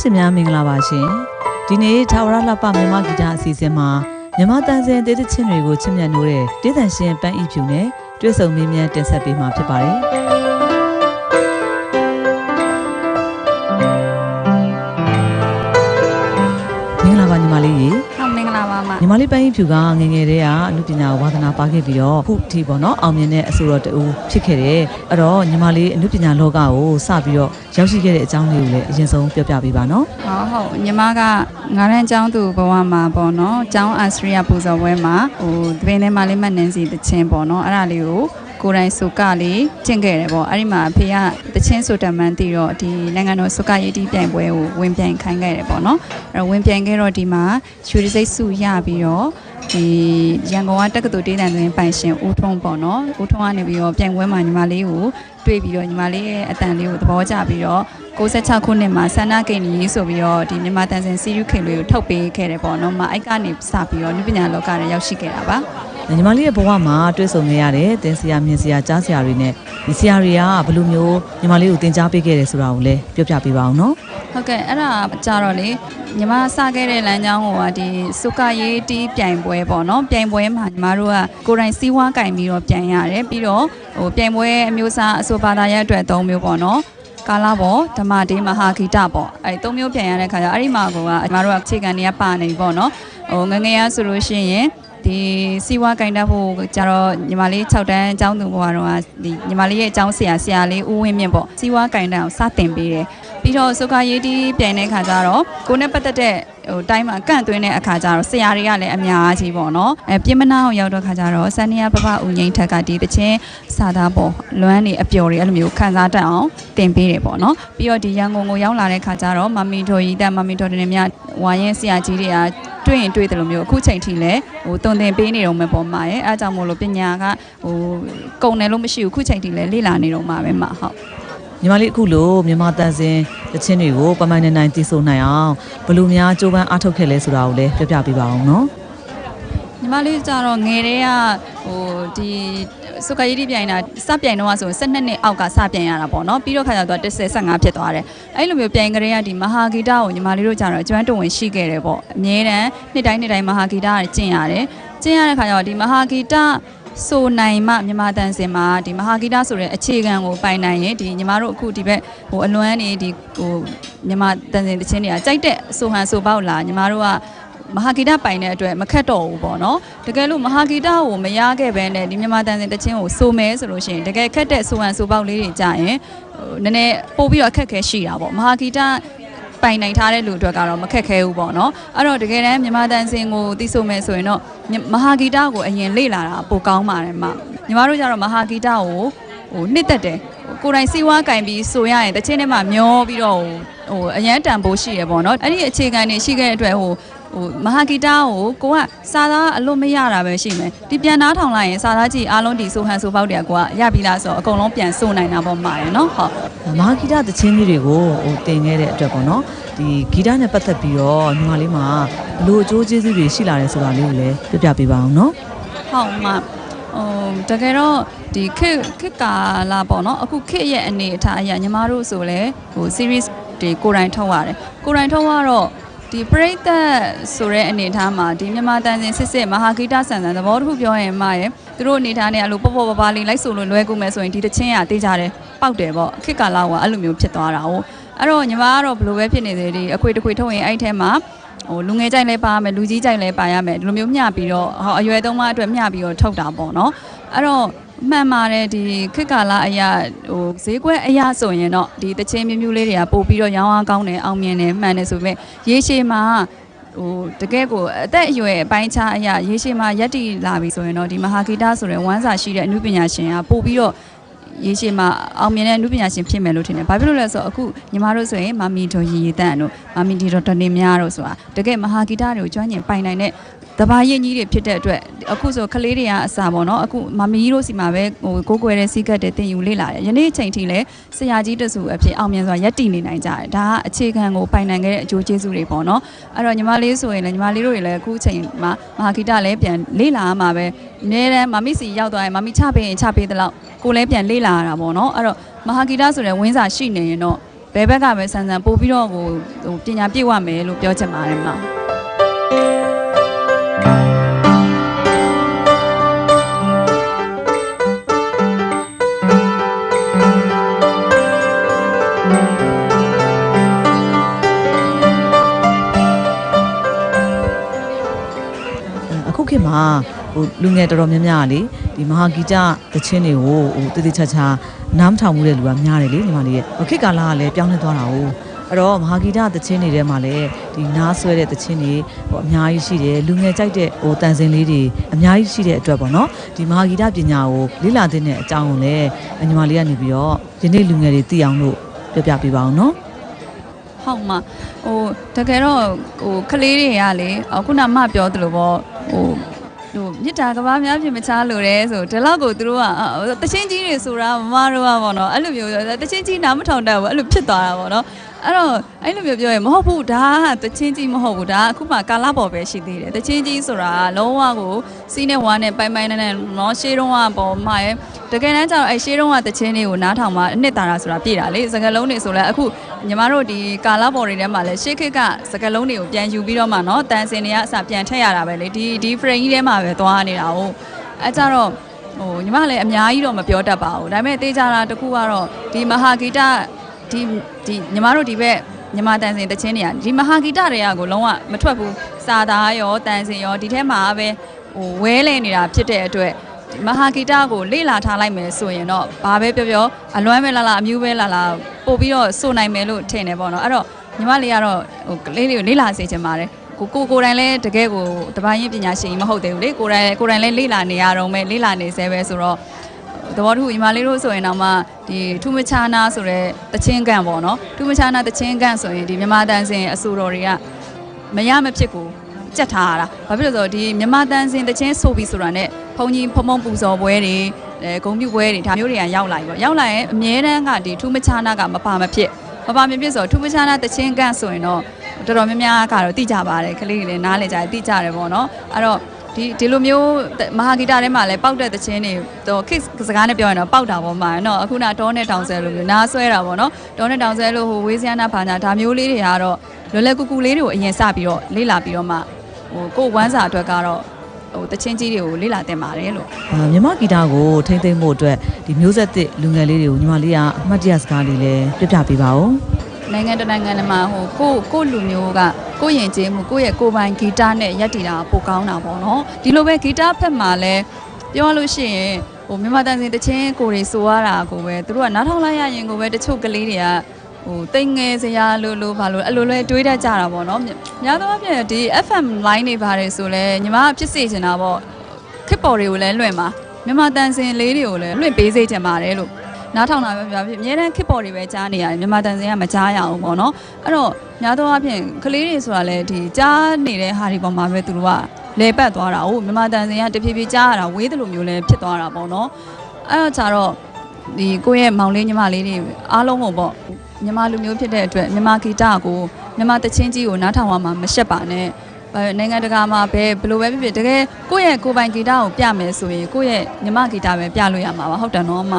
ရှင်များမင်္ဂလာပါရှင်ဒီနေ့ထာဝရလှပမြန်မာဂီတအစီအစဉ်မှာမြန်မာတန်စင်တေးသချင်းတွေကိုချစ်မြတ်နိုးတဲ့တေးသန်ရှင်ပန်းဤဖြူနဲ့တွဲဆုံမင်းမြန်းတင်ဆက်ပေးမှာဖြစ်ပါတယ်မင်္ဂလာပါညီမလေးရေဟုတ်မင်္ဂလာ ပါမညီမလေးပန်းဤဖြူကငယ်ငယ်တည်းကအမှုပညာဝါသနာပါခဲ့ပြီးတော့ခုထိပေါ့နော်အောင်မြင်တဲ့အဆိုတော်တူဖြစ်ခဲ့တယ်အဲ့တော့ညီမလေးအမှုပညာလောကကိုစပြီးတော့ရောက်ရှိခဲ့တဲ့အကြောင်းလေးကိုလည်းအရင်ဆုံးပြောပြပေးပါနော်ဟုတ်ဟုတ်ညီမကငါးရန်ကျောင်းသူဘဝမှာပေါ့နော်ကျောင်းအာစရိယပူဇော်ပွဲမှာဟိုတပင်းထဲမှာလေးမှတ်နှင်းစီတချင်းပေါ့နော်အဲ့ဒါလေးကို ကိုယ်တိုင်စုကလေးကျင့်ခဲ့တယ်ပေါ့အဲ့ဒီမှာအဖေကတချင်းဆိုတမန်တီတော့ဒီနိုင်ငံတော်စုကရေးတီးပြိုင်ပွဲကိုဝင်ပြိုင်ခိုင်းခဲ့တယ်ပေါ့နော်အဲ့တော့ဝင်ပြိုင်ခဲ့တော့ဒီမှာရွှေတစိတ်စုရပြီးတော့ဒီရန်ကုန်ကတက္ကသိုလ်ဒေသတွင်ပိုင်ရှင်ဦးထုံးပေါ့နော်ဦးထုံးကနေပြီးတော့ပြိုင်ပွဲမှာညီမလေးကိုတွေ့ပြီးတော့ညီမလေးရဲ့အတန်လေးကိုသဘောကျပြီးတော့96ခုနှစ်မှာဆန္ဒကိန်းကြီးဆိုပြီးတော့ဒီမြန်မာတန်စင်စီယူခင်လေးကိုထုတ်ပေးခဲ့တယ်ပေါ့နော်။မအိုက်ကနေစပြီးတော့နုပညာလောကထဲရောက်ရှိခဲ့တာပါ ညီမလေးရဲ့ဘဝမှာတွေ့ဆုံနေရတယ်တင်ဆရာမြင်ဆရာကြားဆရာတွေနဲ့ဒီဆရာတွေကဘယ်လိုမျိုးညီမလေးကိုသင်ကြားပေးခဲ့တယ်ဆိုတာကိုလည်းပြောပြပေးပါအောင်နော်။ဟုတ်ကဲ့အဲ့ဒါကြတော့လေညီမစခဲ့တဲ့လမ်းကြောင်းဟိုကဒီစုကရေးတီးပြိုင်ပွဲပေါ့နော်။ပြိုင်ပွဲမှာညီမတို့ကကိုယ်တိုင်စီးဝါးကင်ပြီးတော့ပြိုင်ရတယ်ပြီးတော့ဟိုပြိုင်ပွဲအမျိုးအစားအဆိုပါတာရဲ့အတွက်၃မျိုးပေါ့နော်။ကာလာပေါ့ဓမ္မတေးမဟာဂီတပေါ့အဲ့သုံးမျိုးပြန်ရတဲ့ခါကျအဲ့ဒီမှာကောညီမတို့ကအခြေခံတွေကပါနေပြီပေါ့နော်ဟိုငငယ်ရဆိုလို့ရှိရင် ဒီစီဝါကင်တတ်ဖို့ကျတော့ညီမလေး6တန်းအကျောင်းသူဘဝတော့ဒီညီမလေးရဲ့အကျောင်းဆရာဆရာလေးဦးဝင်းမြင့်ပေါ့စီဝါကင်တတ်အောင်စတင်ပေးတယ်ပြီးတော့စုခရေးတီးပြိုင်တဲ့ခါကျတော့ကိုနဲ့ပတ်သက်တဲ့ ဟိုတိုင်းမှာကန့်သွင်းတဲ့အခါကျတော့ဆရာတွေကလည်းအများကြီးပေါ့နော်အဲပြင်မနာအောင်ရောက်တော့ခါကျတော့စန္နီယာပပဦးငိမ့်ထက်ကဒီတချင်းစာသားပေါ့လွမ်းနေအပျော်တွေအဲ့လိုမျိုးခန်းစားတတ်အောင်တင်ပေးတယ်ပေါ့နော်ပြီးတော့ဒီရန်ကုန်ကိုရောက်လာတဲ့ခါကျတော့မမီထိုရီတက်မမီထိုတင်မြဝါရင်ဆရာကြီးတွေကတွေ့ရင်တွေ့တယ်လို့မျိုးအခုချိန်ထိလည်းဟိုတုံတင်ပေးနေတော့မှပေါ့မှာရဲ့အဲအကြောင့်မို့လို့ပညာကဟိုကုံတယ်လို့မရှိဘူးအခုချိန်ထိလည်းလေ့လာနေတော့မှာပဲမှာဟုတ် ညီမလေးအခုလိုမြန်မာတန်စင်တချင်းတွေကိုပမိုင်းနိုင်နိုင်တည်ဆိုနိုင်အောင်ဘယ်လိုများကြိုးပမ်းအားထုတ်ခဲ့လဲဆိုတာကိုလည်းပြောပြပေးပါအောင်နော်ညီမလေးကြတော့ငယ်တည်းကဟိုဒီစုကရီတီပြိုင်တာစပြိုင်တော့ဆိုရင်12နှစ်အောက်ကစပြိုင်ရတာပေါ့နော်ပြီးတော့ခါကျတော့10 15ဖြစ်သွားတယ်အဲ့လိုမျိုးပြိုင်ကြတဲ့ကဒီမဟာဂီတကိုညီမလေးတို့ကြတော့အကျွမ်းတုံဝင်ရှိခဲ့တယ်ပေါ့အမြဲတမ်းနှစ်တိုင်းနှစ်တိုင်းမဟာဂီတကကျင့်ရတယ်ကျင့်ရတဲ့ခါကျတော့ဒီမဟာဂီတ ဆိုနိုင်မှမြန်မာတန်စင်မှာဒီမဟာဂီတဆိုတဲ့အခြေခံကိုပိုင်နိုင်ရင်ဒီညီမတို့အခုဒီဘက်ဟိုအလွမ်းနေဒီဟိုမြန်မာတန်စင်တချင်းတွေကကြိုက်တဲ့ဆိုဟန်ဆိုပေါက်လာညီမတို့ကမဟာဂီတပိုင်တဲ့အတွက်မခက်တော့ဘူးပေါ့နော်တကယ်လို့မဟာဂီတကိုမရခဲ့ဘဲနဲ့ဒီမြန်မာတန်စင်တချင်းကိုစိုးမဲဆိုလို့ရှိရင်တကယ်ခက်တဲ့ဆိုဟန်ဆိုပေါက်လေးတွေကြာရင်ဟိုနည်းနည်းပို့ပြီးတော့အခက်ခဲရှိတာပေါ့မဟာဂီတ ပိုင်နိုင်ထားတဲ့လူအတွက်ကတော့မခက်ခဲဘူးပေါ့နော်အဲ့တော့တကယ်တမ်းမြန်မာတန်စင်ကိုသိဆိုမယ်ဆိုရင်တော့မဟာဂီတကိုအရင်လေ့လာတာပိုကောင်းပါတယ်မညီမတို့ကျတော့မဟာဂီတကိုဟိုနှစ်သက်တယ်ကိုယ်တိုင်စီဝါကင်ပြီးဆိုရရင်တချင်းထဲမှာမျောပြီးတော့ဟိုအရန်တန်ဖိုးရှိရပေါ့နော်အဲ့ဒီအခြေခံတွေရှိခဲ့တဲ့အတွက်ဟို ဟိုမဟာဂီတာကိုကိုကစာသားအလွတ်မရတာပဲရှိမယ်ဒီပြန်နားထောင်လိုက်ရင်စာသားကြည့်အားလုံးဒီဆိုဟန်ဆိုပေါက်တွေကကိုကရပြီလားဆိုတော့အကုန်လုံးပြန်ဆိုနိုင်တာပေါ့မှာရယ်နော်ဟုတ်မဟာဂီတတချင်းလေးတွေကိုဟိုတင်ခဲ့တဲ့အတွက်ပေါ့နော်ဒီဂီတနဲ့ပတ်သက်ပြီးတော့ညီမလေးမှာဘယ်လိုအကျိုးကျေးဇူးတွေရှိလာတယ်ဆိုတာလေးကိုလည်းပြောပြပေးပါအောင်နော်ဟုတ်မှာဟိုတကယ်တော့ဒီခက်ခက်ကာလာပေါ့နော်အခုခက်ရဲ့အနေအထားအရာညီမတို့ဆိုလဲဟို series တွေကိုယ်တိုင်ထုတ်ရတယ်ကိုယ်တိုင်ထုတ်ရတော့ ဒီပရိသတ်ဆိုတဲ့အနေအထားမှာဒီမြန်မာတန်စင်စစ်စစ်မဟာဂီတဆန်ဆန်သဘောတစ်ခုပြောရင်မရဲ့သူတို့အနေအထားနဲ့အလိုပေါ့ပေါ့ပါပါလေးလိုက်ဆိုလို့လွဲကူမယ်ဆိုရင်ဒီတချင်းရတေးကြတယ်ပောက်တယ်ပေါ့ခက်ကာလာကအဲ့လိုမျိုးဖြစ်သွားတာဟုတ်အဲ့တော့ညီမကတော့ဘယ်လိုပဲဖြစ်နေသေးဒီအခွေတခွေထုတ်ရင်အဲ့ထဲမှာဟိုလူငယ်ကြိုက်လဲပါရမယ်လူကြီးကြိုက်လဲပါရမယ်ဒီလိုမျိုးမျှပြီးတော့ဟောအရွယ်သုံးပါအတွက်မျှပြီးတော့ထုတ်တာပေါ့နော်အဲ့တော့ မှန်ပါတယ်ဒီခေတ်ကာလအရာဟိုဈေးကွက်အရာဆိုရင်တော့ဒီတချင်းမြူးမြူးလေးတွေကပို့ပြီးတော့ရောင်းအားကောင်းတယ်အောင်မြင်တယ်မှန်တယ်ဆိုပေမဲ့ရေရှည်မှာဟိုတကယ်ကိုအသက်အရွယ်အပိုင်းခြားအရာရေရှည်မှာရက်တီလာပြီဆိုရင်တော့ဒီမဟာဂီတဆိုတဲ့ဝမ်းစာရှိတဲ့အမှုပညာရှင်ကပို့ပြီးတော့ရေရှည်မှာအောင်မြင်တဲ့အမှုပညာရှင်ဖြစ်မယ်လို့ထင်တယ်။ဘာဖြစ်လို့လဲဆိုတော့အခုညီမတို့ဆိုရင်မမီတို့ရီရီတန်တို့မမီဒီတို့တနေများတို့ဆိုတာတကယ်မဟာဂီတတွေကိုကျွမ်းကျင်ပိုင်နိုင်တဲ့ တဘာရင်ကြီးတွေဖြစ်တဲ့အတွက်အခုဆိုကလေးတွေကအစားပေါ့နော်အခုမမီတို့စီမှာပဲဟိုကိုကိုွယ်တဲ့စီးကတ်တွေတင်ယူလေ့လာတယ်။ယနေ့အချိန်ထိလည်းဆရာကြီးတဆူအဖြစ်အောင်မြင်စွာရက်တည်နေနိုင်ကြတယ်။ဒါကအခြေခံကိုပိုင်နိုင်ခဲ့တဲ့အကျိုးကျေးဇူးတွေပေါ့နော်။အဲ့တော့ညီမလေးဆိုရင်လည်းညီမလေးတို့တွေလည်းအခုအချိန်မှာမဟာဂီတလည်းပြန်လေ့လာရမှာပဲအများတန်းမမီစီရောက်သွားရင်မမီချပေးရင်ချပေးသလောက်ကိုလည်းပြန်လေ့လာရတာပေါ့နော်။အဲ့တော့မဟာဂီတဆိုတဲ့ဝင်းစာရှိနေရင်တော့ဘယ်ဘက်ကပဲဆန်ဆန်ပို့ပြီးတော့ဟိုဟိုပညာပြည့်ဝမယ်လို့ပြောချင်ပါတယ်မှာ ခုခေတ်မှာဟိုလူငယ်တော်တော်များများကလေဒီမဟာဂီတသချင်းတွေကိုဟိုတည်တည်ချာချာနားမထောင်မှုတဲ့လူကများတယ်လေညီမလေးရဲ့ခေတ်ကာလကလည်းပြောင်းလဲသွားတာ哦အဲ့တော့မဟာဂီတသချင်းတွေထဲမှာလည်းဒီနားဆွဲတဲ့သချင်းတွေဟိုအများကြီးရှိတယ်လူငယ်ကြိုက်တဲ့ဟိုတန်စင်လေးတွေအများကြီးရှိတဲ့အတွက်ပေါ့နော်ဒီမဟာဂီတပညာကိုလေ့လာတဲ့အကြောင်းကိုလည်းညီမလေးကနေပြီးတော့ဒီနေ့လူငယ်တွေသိအောင်လို့ပြောပြပေးပါအောင်နော် ဟုတ်မှာဟိုတကယ်တော့ဟိုကလေးတွေကလေအခုနမှပြောသလိုပေါ့ဟိုဟိုမြစ်တာကဘာများပြင်မချလို့တယ်ဆိုဒီလောက်ကိုသူတို့ကအော်တချင်းကြီးတွေဆိုတာမမတို့ကပေါ့နော်အဲ့လိုမျိုးတချင်းကြီးနားမထောင်တတ်ဘူးအဲ့လိုဖြစ်သွားတာပေါ့နော် အဲ့တော့အဲ့လိုမျိုးပြောရင်မဟုတ်ဘူးဒါကတချင်းကြီးမဟုတ်ဘူးဒါကအခုမှကာလာပေါ်ပဲရှိသေးတယ်တချင်းကြီးဆိုတာကလုံးဝကိုစီးနဲ့ဝါနဲ့ပိုင်ပိုင်နဲ့နဲ့နော်ရှေးတုံးကပေါ်မှာရဲ့တကယ်တမ်းကျတော့အဲ့ရှေးတုံးကတချင်းတွေကိုနားထောင်မှအနှစ်သာရဆိုတာပြည့်တာလေစကလုံးတွေဆိုလဲအခုညီမတို့ဒီကာလာပေါ်တွေထဲမှာလဲရှေးခေတ်ကစကလုံးတွေကိုပြန်ယူပြီးတော့မှနော်တန်စင်တွေကအစပြန်ထည့်ရတာပဲလေဒီဒီ frame ကြီးထဲမှာပဲသွားနေတာဟုတ်အဲကြတော့ဟိုညီမလည်းအများကြီးတော့မပြောတတ်ပါဘူးဒါပေမဲ့တေးကြတာတစ်ခုကတော့ဒီမဟာဂီတဒီ ဒီညီမတို့ဒီဘက်ညီမတန်စင်တချင်းတွေကဒီမဟာဂီတတွေကကိုလုံးဝမထွက်ဘူးစာသားရောတန်စင်ရောဒီထဲမှာပဲဟိုဝဲလဲနေတာဖြစ်တဲ့အတွက်ဒီမဟာဂီတကိုလေ့လာထားလိုက်မယ်ဆိုရင်တော့ဘာပဲပြောပြောအလွမ်းပဲလာလာအမျိုးပဲလာလာပို့ပြီးတော့စိုးနိုင်မယ်လို့ထင်တယ်ပေါ့နော်အဲ့တော့ညီမလေးကတော့ဟိုကလေးလေးကိုလေ့လာစေချင်ပါတယ်ကိုကိုကိုယ်တိုင်လည်းတကယ်ကိုတပိုင်းရင်ပညာရှင်ကြီးမဟုတ်သေးဘူးလေကိုယ်တိုင်ကိုယ်တိုင်လည်းလေ့လာနေရတော့မယ်လေ့လာနေသေးပဲဆိုတော့ သဘောတခုညီမလေးတို့ဆိုရင်တော့မှဒီထူးမချာနာဆိုတဲ့တချင်းကန်ပေါ့နော်ထူးမချာနာတချင်းကန်ဆိုရင်ဒီမြမတန်စင်အဆိုတော်တွေကမရမဖြစ်ကိုကြက်ထားရတာဘာဖြစ်လို့လဲဆိုတော့ဒီမြမတန်စင်တချင်းဆိုပြီးဆိုတာနဲ့ဘုံကြီးဖုံဖုံပူဇော်ပွဲတွေအဲဂုံပြူပွဲတွေဒါမျိုးတွေကရောက်လာပြီပေါ့ရောက်လာရင်အမြဲတမ်းကဒီထူးမချာနာကမပါမဖြစ်မပါမဖြစ်ဆိုတော့ထူးမချာနာတချင်းကန်ဆိုရင်တော့တော်တော်များများကတော့တိကြပါတယ်ကလေးတွေလည်းနားလေကြတယ်တိကြတယ်ပေါ့နော်အဲ့တော့ ဒီဒီလိုမျိုးမဟာဂီတထဲမှာလည်းပောက်တဲ့သချင်းတွေတော့ခိစကားနဲ့ပြောရင်တော့ပောက်တာပေါ့မှာနော်အခုနတောနဲ့တောင်ဆဲလိုမျိုးနားဆွဲတာပေါ့နော်တောနဲ့တောင်ဆဲလိုဟိုဝေးစရနာဘာညာဒါမျိုးလေးတွေကတော့လွယ်လွယ်ကူကူလေးတွေကိုအရင်စပြီးတော့လေ့လာပြီးတော့မှဟိုကိုယ်ဝမ်းစာအတွက်ကတော့ဟိုတချင်းကြီးတွေကိုလေ့လာတင်ပါတယ်လို့အာမြမဂီတကိုထိမ့်သိမ့်ဖို့အတွက်ဒီမျိုးဆက်သစ်လူငယ်လေးတွေကိုညီမလေးကအမှတ်တရစကားလေးလည်းပြပြပေးပါဦးနိုင်ငံတကာနိုင်ငံမှာဟိုကိုကိုလူမျိုးက ကိုယဉ်ကျေးမှုကိုယ့်ရဲ့ကိုယ်ပိုင်ဂီတနဲ့ရက်တည်တာပိုကောင်းတာပေါ့နော်ဒီလိုပဲဂီတဖက်မှာလဲပြောလို့ရှိရင်ဟိုမြန်မာတန်စင်တချင်းကိုတွေဆိုရတာကိုပဲသူတို့ကနားထောင်လိုက်ရရင်ကိုပဲတချို့ကလေးတွေကဟိုတိမ်ငယ်စရာလို့လို့ဘာလို့အဲ့လိုလဲတွေးတတ်ကြတာပေါ့နော်များသောအားဖြင့်ဒီ FM line တွေပါတယ်ဆိုလဲညီမကဖြစ်စေချင်တာပေါ့ခစ်ပေါ်တွေကိုလည်းလွှင့်ပါမြန်မာတန်စင်လေးတွေကိုလည်းလွှင့်ပေးစေချင်ပါတယ်လို့ နားထောင်တာပဲပြဖြစ်အများတန်းခစ်ပေါ်တွေပဲကြားနေရတယ်မြန်မာတန်စင်ကမကြားရအောင်ပေါ့နော်အဲ့တော့များသောအားဖြင့်ကလေးတွေဆိုတာလေဒီကြားနေတဲ့ဟာတွေပေါ်မှာပဲသူတို့ကလဲပတ်သွားတာဟုတ်မြန်မာတန်စင်ကတဖြည်းဖြည်းကြားရတာဝေးတယ်လို့မျိုးလဲဖြစ်သွားတာပေါ့နော်အဲ့တော့ကြတော့ဒီကိုယ့်ရဲ့မောင်လေးညီမလေးတွေအားလုံးကိုပေါ့မြန်မာလူမျိုးဖြစ်တဲ့အတွက်မြန်မာဂီတကိုမြန်မာတချင်းကြီးကိုနားထောင်ရမှာမရှက်ပါနဲ့အဲနိုင်ငံတကာမှာဘယ်ဘယ်လိုပဲဖြစ်ဖြစ်တကယ်ကိုယ့်ရဲ့ကိုယ်ပိုင်ဂီတကိုပြမယ်ဆိုရင်ကိုယ့်ရဲ့ညီမဂီတပဲပြလို့ရမှာပါဟုတ်တယ်နော်အမ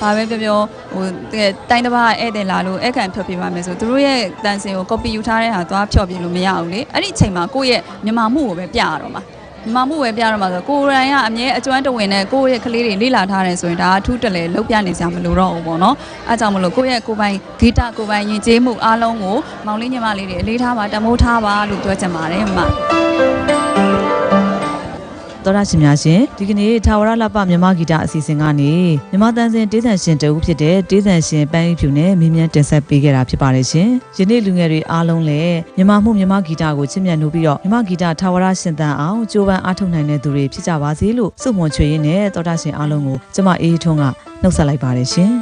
ဘာပဲပြောပြောဟိုတကယ်တိုင်းတစ်ပါးဧည့်သည်လာလို့ဧည့်ခံဖြောပြပါမယ်ဆိုသူတို့ရဲ့တန်စင်ကို copy ယူထားတဲ့ဟာသွားဖြောပြလို့မရဘူးလေအဲ့ဒီအချိန်မှာကိုယ့်ရဲ့မြန်မာမှုကိုပဲပြရတော့မှာမြန်မာမှုပဲပြရတော့မှာဆိုကိုယ်တိုင်ကအမြဲအကျွမ်းတဝင်နဲ့ကိုယ့်ရဲ့ကလေးတွေလေ့လာထားတယ်ဆိုရင်ဒါအထူးတလဲလောက်ပြနေစရာမလိုတော့ဘူးပေါ့နော်အဲကြောင့်မလို့ကိုယ့်ရဲ့ကိုယ်ပိုင်ဂီတကိုယ်ပိုင်ယဉ်ကျေးမှုအားလုံးကိုမောင်လေးညီမလေးတွေအလေးထားပါတမိုးထားပါလို့ပြောချင်ပါတယ်အမ သောရရှင်များရှင်ဒီကနေ့ထာဝရလပမြမဂီတအစီအစဉ်ကနေမြမတန်စင်တေးဆန်ရှင်တဦးဖြစ်တဲ့တေးဆန်ရှင်ပန်းရီဖြူနဲ့မင်းမြန်းတင်ဆက်ပေးခဲ့တာဖြစ်ပါတယ်ရှင်ယနေ့လူငယ်တွေအားလုံးလည်းမြမမှုမြမဂီတကိုချစ်မြတ်နိုးပြီးတော့မြမဂီတထာဝရရှင်သန်အောင်ကြိုးပမ်းအားထုတ်နိုင်တဲ့သူတွေဖြစ်ကြပါစေလို့ဆုမွန်ချွေရင်းနဲ့သောရရှင်အားလုံးကိုကျမအေးထွန်းကနှုတ်ဆက်လိုက်ပါတယ်ရှင်